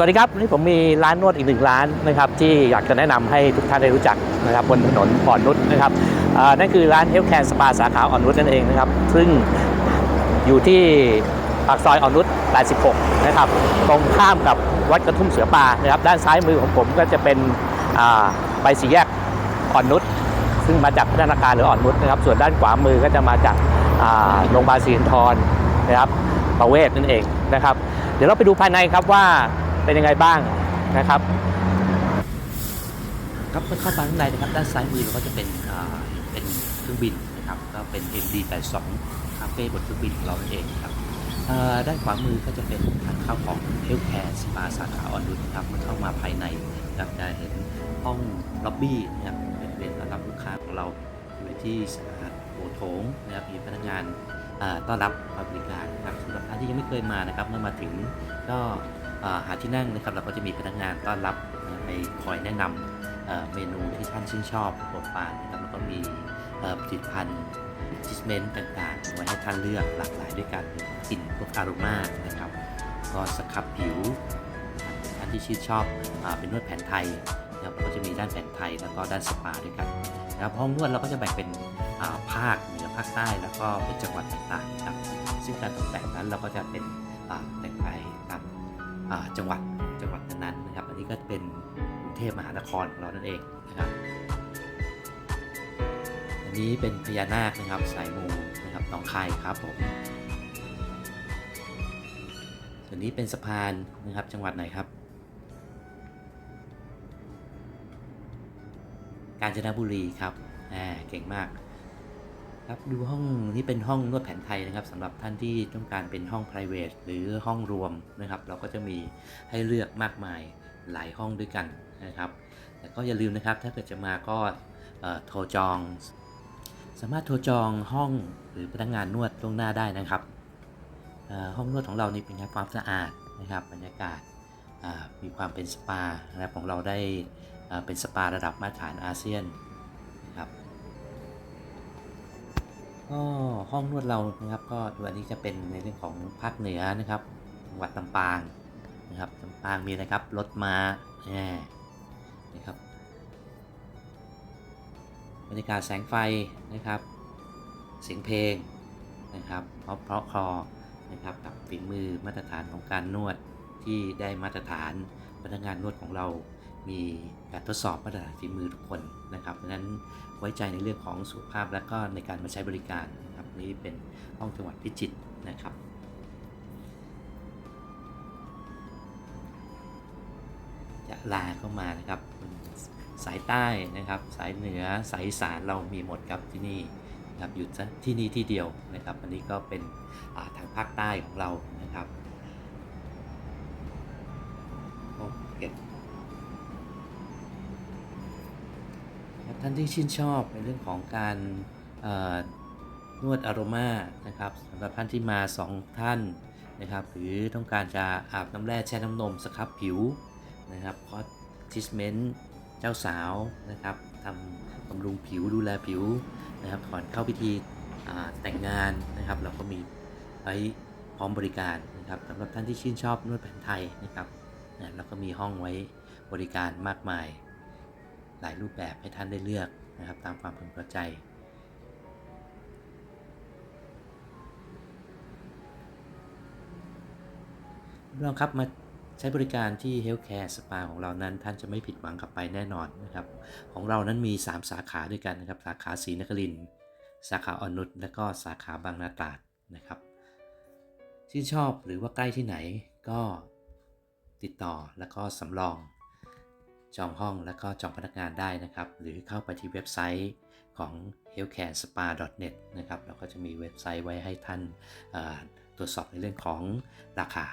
สวัสดีครับวันนี้ผมมีร้านนวดอีกหนึ่งร้านนะครับที่อยากจะแนะนำให้ทุกท่านได้รู้จักนะครับบนถนนอ่อนนุชนะครับนั่นคือร้านเฮลแคนสปาสาขาอ่อนนุชนั่นเองนะครับซึ่งอยู่ที่ปากซอยอ่อนนุช 86 นะครับตรงข้ามกับวัดกระทุ่มเสือป่านะครับด้านซ้ายมือของผมก็จะเป็นไปสี่แยกอ่อนนุชซึ่งมาจากพัฒนาการหรืออ่อนนุชนะครับส่วนด้านขวามือก็จะมาจากโรงพยาบาลศรีนทรนะครับประเวศนั่นเองนะครับเดี๋ยวเราไปดูภายในครับว่า เป็นยังไงบ้างนะครับครับเมื่อเข้ามาข้างในนะครับด้านซ้ายมือเราก็จะเป็นอ่าเป็นเครื่องบินนะครับก็เป็น MD82 คาเฟ่บนเครื่องบินของเราเองครับเอ่อด้านขวามือก็จะเป็นทางเข้าของเฮลแคร์สปาสาขาออนนุชนะครับเมื่อเข้ามาภายในนะครับจะเห็นห้องล็อบบี้นะครับเป็นเรียนต้อนรับลูกค้าของเราอยู่ที่สาขาโถโถงนะครับมีพนักงานอ่าต้อนรับบริการนะครับสำหรับท่านที่ยังไม่เคยมานะครับเมื่อมาถึงก็ หาที่นั่งนะครับเราก็จะมีพนักงานต้อนรับไปคอยแนะนำเมนูที่ท่านชื่นชอบโปรดปรานนะครับแล้วก็มีผลิตภัณฑ์ทิสเมนต์ต่างๆไว้ให้ท่านเลือกหลากหลายด้วยกันกลิ่นพวกอาโรมานะครับก็สครับผิวท่านที่ชื่นชอบอเป็นนวดแผนไทยนะครับก็จะมีด้านแผนไทยแล้วก็ด้านสปาด้วยกันนะครับห้องนวดเราก็จะแบ่งเป็นาภาคเหนือภาคใต้แล้วก็เป็นจังหวัดต่างๆนะครับซึ่งการตกแต่งนั้นเราก็จะเป็นแต่งไปตาม จังหวัดจังหวัดนั้นๆนะครับ อันนี้ก็เป็นกรุงเทพมหานครของเรานั่นเองนะครับอันนี้เป็นพญานาคนะครับสายมูนะครับหนองคายครับผมส่วนนี้เป็นสะพานนะครับจังหวัดไหนครับ กาญจนบุรีครับอ่าเก่งมาก ครับดูห้องนี้เป็นห้องนวดแผนไทยนะครับสำหรับท่านที่ต้องการเป็นห้อง private หรือห้องรวมนะครับ เราก็จะมีให้เลือกมากมายหลายห้องด้วยกันนะครับแต่ก็อย่าลืมนะครับถ้าเกิดจะมาก็โทรจอง สามารถโทรจองห้องหรือพนักงานนวดล่วงหน้าได้นะครับห้องนวดของเรานี่เป็นความสะอาดนะครับบรรยากาศมีความเป็นสปานะครับของเราได้เป็นสปาระดับมาตรฐานอาเซียน ก็ห้องนวดเรานะครับ ก็วันนี้จะเป็นในเรื่องของภาคเหนือนะครับจังหวัดลำปางนะครับลำปางมีอะไรครับรถมาแน่นะครับบรรยากาศแสงไฟนะครับเสียงเพลงนะครับเพราะเพราะคอนะครับกับฝีมือมาตรฐานของการนวดที่ได้มาตรฐานพนักงานนวดของเรามีการทดสอบมาตรฐานฝีมือทุกคน นั้นไว้ใจในเรื่องของสุขภาพและก็ในการมาใช้บริการนะครับนี่เป็นห้องจังหวัดพิจิตรนะครับจะลาเข้ามานะครับสายใต้นะครับสายเหนือสายสานเรามีหมดครับที่นี่นะครับอยู่ที่นี่ที่เดียวนะครับ อันนี้ก็เป็นาทางภาคใต้ของเรานะครับ ท่านที่ชื่นชอบในเรื่องของการนวดอโรมานะครับสำหรับท่านที่มา 2 ท่านนะครับ หรือต้องการจะอาบน้ำแร่แช่น้ำนมสครับผิวนะครับคอสทิสเมนต์เจ้าสาวนะครับทำบำรุงผิวดูแลผิวนะครับก่อนเข้าพิธีแต่งงานนะครับ เราก็มีไว้พร้อมบริการนะครับสำหรับท่านที่ชื่นชอบนวดแผนไทยนะครับนะเราก็มีห้องไว้บริการมากมาย หลายรูปแบบให้ท่านได้เลือกนะครับ ตามความพึงพอใจ ลองครับมาใช้บริการที่ Healthcare Spa ของเรานั้น ท่านจะไม่ผิดหวังกลับไปแน่นอนนะครับ ของเรานั้นมี 3 สาขาด้วยกันนะครับ สาขาศรีนครินสาขาอ่อนนุชและก็สาขาบางนาตราดนะครับชื่นชอบหรือว่าใกล้ที่ไหนก็ติดต่อแล้วก็สำรอง จองห้องและก็จองพนักงานได้นะครับ หรือเข้าไปที่เว็บไซต์ของ healthcarespa.net นะครับเราก็จะมีเว็บไซต์ไว้ให้ท่านตรวจสอบในเรื่องของราคา